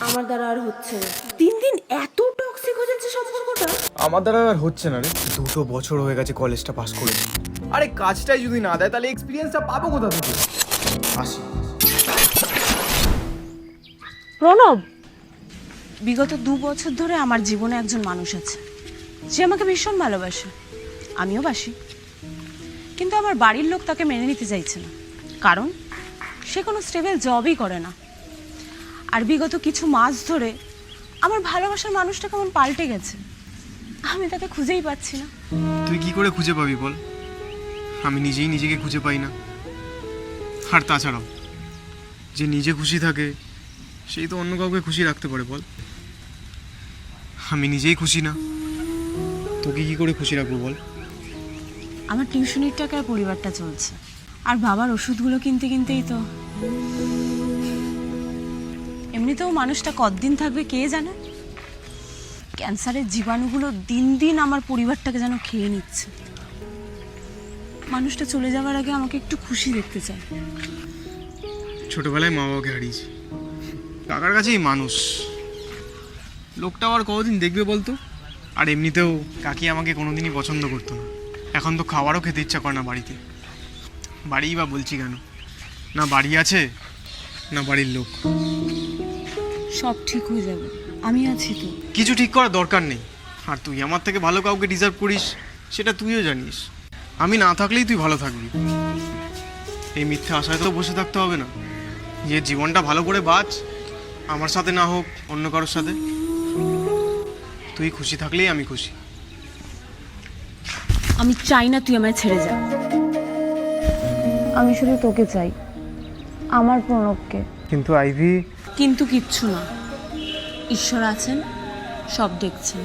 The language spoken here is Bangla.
আমার দ্বারা আর হচ্ছে না। দিন দিন এত টক্সিক হয়ে যাচ্ছে সম্পর্কটা। আমার দ্বারা আর হচ্ছে না রে। দুটো বছর হয়ে গেছে কলেজটা পাস করে। আরে কাজটাই যদি না দেয় তাহলে এক্সপিরিয়েন্সটা পাবো কোথা থেকে? আসি। প্রণব বিগত দু বছর ধরে আমার জীবনে একজন মানুষ আছে। সে আমাকে ভীষণ ভালোবাসে। আমিও বাসি। কিন্তু আমার বাড়ির লোক তাকে মেনে নিতে চাইছে না। কারণ সে কোনো স্টেবল জবই করে না। আর বিগত কিছু মাস ধরে আমার ভালোবাসার মানুষটা কেমন পাল্টে গেছে। আমি তাকে খুঁজেই পাচ্ছি না। তুই কি করে খুঁজে পাবি বল? আমি নিজেই নিজেকে খুঁজে পাই না। আর তাছাড়াও যে নিজে খুশি থাকে সেই তো অন্য কাউকে খুশি রাখতে পারে বল। আমি নিজেই খুশি না। তোকে কি করে খুশি রাখব বল? আমার টিউশনির টাকায় পরিবারটা চলছে। আর বাবার ওষুধগুলো কিনতে কিনতেই তো এমনিতেও মানুষটা কতদিন থাকবে কে জানে? ক্যান্সারের জীবাণুগুলো দিন দিন আমার পরিবারটাকে যেন খেয়ে নিচ্ছে। মানুষটা চলে যাওয়ার আগে আমাকে একটু খুশি দেখতে চায়। ছোটবেলায় মা বাবাকে হারিয়েছি। কাকার কাছেই মানুষ। লোকটা আর কতদিন দেখবে বলতো? আর এমনিতেও কাকি আমাকে কোনোদিনই পছন্দ করতো না। এখন তো খাবারও খেতে ইচ্ছা করে না বাড়িতে। বাড়িই বা বলছি কেন? না বাড়ি আছে, না বাড়ির লোক। সব ঠিক হয়ে যাবে। আমি আছি তো। কিছু ঠিক করার দরকার নেই। আর তুই আমার থেকে ভালো কাউকে ডিজার্ভ করিস সেটা তুইও জানিস। আমি না থাকলেই তুই ভালো থাকবি। এই মিথ্যে আশায় তো বসে থাকতে হবে না। যে জীবনটা ভালো করে বাঁচ আমার সাথে না হোক অন্য কারোর সাথে তুই খুশি থাকলেই আমি খুশি। আমি চাই না তুই আমায় ছেড়ে যা। আমি শুধু তোকে চাই। আমার প্রণবকে। কিন্তু আইভি কিন্তু কিচ্ছু না। ঈশ্বর আছেন সব দেখছেন।